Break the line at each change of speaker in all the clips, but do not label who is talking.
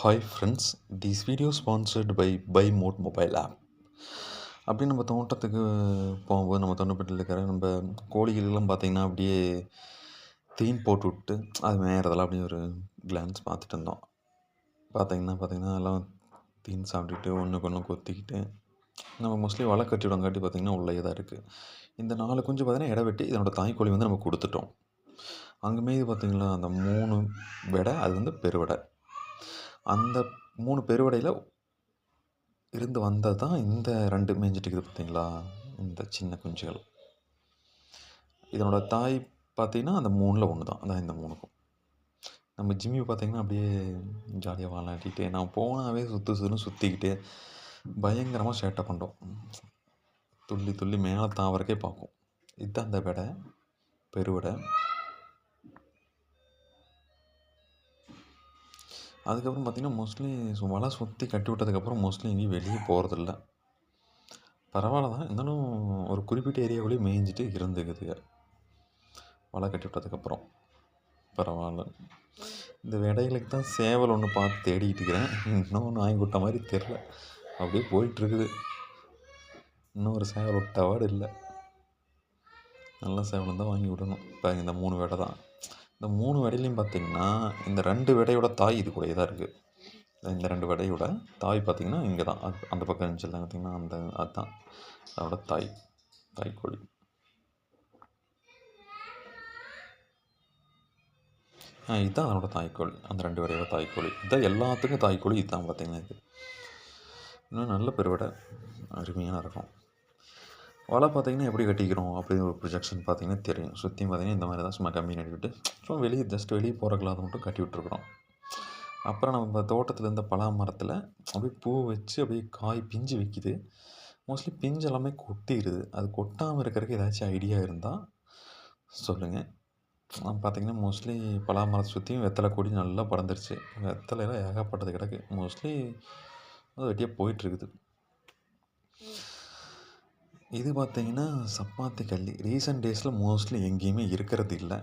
Hi friends this video sponsored by by mod mobile app அப்படி நம்ம தோட்டத்துக்கு போகும்போது நம்ம தொண்டப்பட்டியில் இருக்கிற நம்ம கோழிகளெலாம் பார்த்திங்கன்னா அப்படியே தீன் போட்டு விட்டு அது மேயறதெல்லாம் அப்படியே ஒரு கிளான்ஸ் பார்த்துட்டு இருந்தோம். பார்த்திங்கன்னா பார்த்திங்கன்னா எல்லாம் தீன் சாப்பிட்டுட்டு ஒன்றுக்கு ஒன்று கொத்திக்கிட்டு நம்ம மோஸ்ட்லி வலை கட்டிவிடங்காட்டி பார்த்திங்கன்னா உள்ளே தான் இருக்குது இந்த நாலு குஞ்சு பார்த்திங்கன்னா இட வெட்டி இதனோட தாய்க்கோழி வந்து நம்ம கொடுத்துட்டோம். அங்கே மீது பார்த்திங்களா அந்த மூணு விடை அது வந்து பெருவடை. அந்த மூணு பெருவடையில் இருந்து வந்தது தான் இந்த ரெண்டு மேய்ஞ்சிட்டு இருக்குது பார்த்தீங்களா? இந்த சின்ன குஞ்சுகள். இதனோட தாய் பார்த்தீங்கன்னா அந்த மூணில் ஒன்று தான். அதான் இந்த மூணுக்கும். நம்ம ஜிம்மி பார்த்தீங்கன்னா அப்படியே ஜாலியாக விளாட்டிட்டு நான் போனாவே சுற்று சுற்றுன்னு சுற்றிக்கிட்டு பயங்கரமாக சேட்டை பண்ணுறோம் துள்ளி துள்ளி மேலே தாவறக்கே பார்க்கும். இதுதான் அந்த விடை. பெருவடை. அதுக்கப்புறம் பார்த்திங்கன்னா மோஸ்ட்லி வலை சுற்றி கட்டி விட்டதுக்கப்புறம் மோஸ்ட்லி எங்கேயும் வெளியே போகிறதில்ல பரவாயில்ல தான். இருந்தாலும் ஒரு குறிப்பிட்ட ஏரியாவுலேயே மேய்ஞ்சிட்டு இருந்துக்குதுங்க. வலை கட்டி விட்டதுக்கப்புறம். பரவாயில்ல. இந்த விடைகளுக்கு தான் சேவல் ஒன்று பார்த்து தேடிக்கிட்டு இருக்கிறேன். இன்னும் நாய் குட்ட மாதிரி தெரில அப்படியே போயிட்டுருக்குது. இன்னும் ஒரு சேவல் விட்டவாடு இல்லை. நல்ல சேவலம் தான் வாங்கி விடணும். இப்போ இந்த மூணு விடை தான். இந்த மூணு விடையிலையும் பார்த்திங்கன்னா இந்த ரெண்டு விடையோட தாய் இது கூடயே தான் இருக்குது இந்த ரெண்டு விடையோட தாய் பார்த்திங்கன்னா இங்கே தான். அது அந்த பக்கம் இருந்துச்சு பார்த்திங்கன்னா அந்த அதுதான் அதோட தாய். தாய்க்கோழி ஆ இதுதான் அதனோட தாய்க்கோழி அந்த ரெண்டு வரையோட தாய்க்கோழி இதுதான் எல்லாத்துக்கும் தாய்க்கோழி இதுதான் பார்த்திங்கன்னா இது. இன்னும் நல்ல பெருவிடை. அருமையான இருக்கும். வலை பார்த்திங்கன்னா எப்படி கட்டிக்கிறோம் அப்படின்னு ஒரு ப்ரொஜெக்ஷன் பார்த்திங்கன்னா தெரியும். சுற்றியும் பார்த்திங்கன்னா இந்த மாதிரி தான் சும்மா கம்மி நடிவிட்டு சும்மா வெளியே ஜஸ்ட் வெளியே போகிறக்கல அதை மட்டும் கட்டி விட்ருக்குறோம் அப்புறம் நம்ம தோட்டத்தில் இருந்த பலா மரத்தில் அப்படியே பூ வச்சு அப்படியே காய் பிஞ்சு வைக்குது. மோஸ்ட்லி பிஞ்சு எல்லாமே கொட்டிடுது அது கொட்டாமல் இருக்கிறதுக்கு ஏதாச்சும் ஐடியா இருந்தால் சொல்லுங்கள் பார்த்திங்கன்னா மோஸ்ட்லி பலா மரத்தை சுற்றியும் வெத்தலை கொடி நல்லா பறந்துருச்சு வெத்தலையெல்லாம் ஏகப்பட்டது கிடக்கு. மோஸ்ட்லி அது வெட்டியாக போயிட்டுருக்குது இது பார்த்திங்கன்னா சப்பாத்தி கல்லி. ரீசெண்ட் டேஸில் மோஸ்ட்லி எங்கேயுமே இருக்கிறது இல்லை.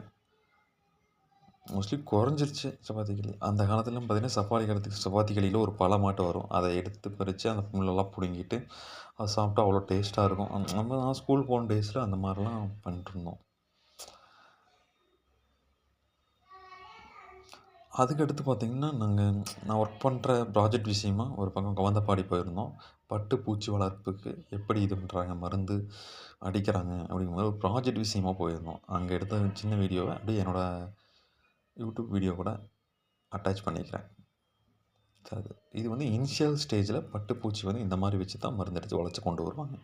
மோஸ்ட்லி குறைஞ்சிருச்சு சப்பாத்தி களி அந்த காலத்துலலாம் பார்த்திங்கன்னா சப்பாத்தி காலத்துக்கு சப்பாத்தி களியில் ஒரு பழ மாட்டு வரும். அதை எடுத்து பறித்து அந்த முள்ளெல்லாம் பிடுங்கிட்டு அதை சாப்பிட்டா அவ்வளோ டேஸ்ட்டாக இருக்கும். நம்ம நான் ஸ்கூல் போன டேஸில் அந்த மாதிரிலாம் பண்ணிட்டுருந்தோம் அதுக்கடுத்து பார்த்திங்கன்னா நாங்கள் நான் ஒர்க் பண்ணுற ப்ராஜெக்ட் விஷயமா ஒரு பக்கம் கவந்தப்பாடி போயிருந்தோம். பட்டு பூச்சி வளர்ப்புக்கு எப்படி இது பண்ணுறாங்க மருந்து அடிக்கிறாங்க அப்படிங்கிற மாதிரி ஒரு ப்ராஜெக்ட் விஷயமா போயிருந்தோம். அங்கே எடுத்த சின்ன வீடியோவை அப்படியே என்னோடய யூடியூப் வீடியோ கூட அட்டாச் பண்ணிக்கிறேன். அது இது வந்து இனிஷியல் ஸ்டேஜில் பட்டுப்பூச்சி வந்து இந்த மாதிரி வச்சு தான் மருந்து அடித்து உழைச்சி கொண்டு வருவாங்க.